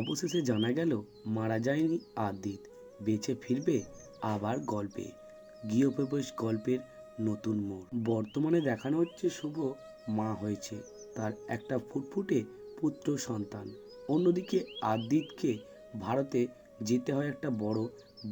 অবশেষে জানা গেল, মারা যায়নি আদিত। বেঁচে ফিরবে আবার গল্পে। গৃহপ্রবেশ গল্পের নতুন মোড়। বর্তমানে দেখানো হচ্ছে শুভ মা হয়েছে। তার একটা ফুটফুটে পুত্র সন্তান। অন্যদিকে আদিতকে ভারতে যেতে হয় একটা বড়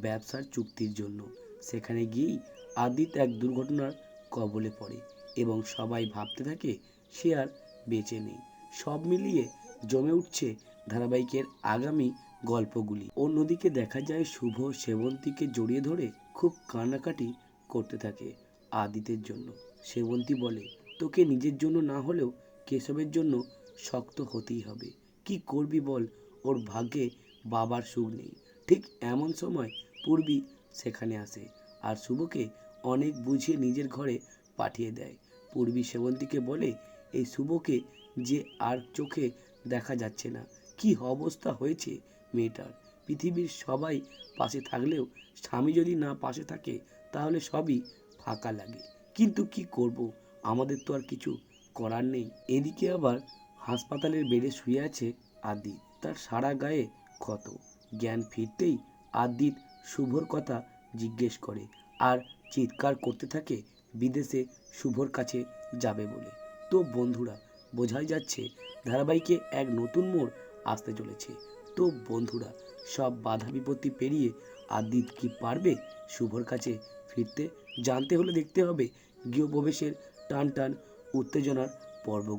ব্যবসার চুক্তির জন্য। সেখানে গিয়েই আদিত এক দুর্ঘটনার কবলে পড়ে এবং সবাই ভাবতে থাকে সে আর বেঁচে নেই। সব মিলিয়ে জমে উঠছে ধারাবাহিকের আগামী গল্পগুলি। অন্যদিকে দেখা যায় শুভ সেবন্তীকে জড়িয়ে ধরে খুব কান্নাকাটি করতে থাকে আদিতের জন্য। সেবন্তী বলে, তোকে নিজের জন্য না হলেও কেশবের জন্য শক্ত হতেই হবে। কি করবি বল? ওর ভাগ্যে বাবার সুখ নেই। ঠিক এমন সময় পূর্বী সেখানে আসে আর শুভকে অনেক বুঝিয়ে নিজের ঘরে পাঠিয়ে দেয়। পূর্বী সেবন্তীকে বলে, এই শুভকে যে আর চোখে দেখা যাচ্ছে না কি অবস্থা হয়েছে মেয়েটার? পৃথিবীর সবাই পাশে থাকলেও স্বামী যদি না পাশে থাকে, তাহলে সবই ফাঁকা লাগে। কিন্তু কি করব? আমাদের তো আর কিছু করার নেই। এদিকে আবার হাসপাতালের বেডে শুয়ে আছে আদিত। তার সারা গায়ে ক্ষত। জ্ঞান ফিরতেই আদিত শুভর কথা জিজ্ঞেস করে, আর চিৎকার করতে থাকে বিদেশে শুভর কাছে যাবে বলে। তো বন্ধুরা, বোঝাই যাচ্ছে ধারাবাহিকে এক নতুন মোড় আসতে চলেছে। তো বন্ধুরা, সব বাধা বিপত্তি পেরিয়ে আদিত কি পারবে? শুভর কাছে ফিরতে জানতে হলে দেখতে হবে গৃহপ্রবেশের টান টান উত্তেজনার পর্বগুলো।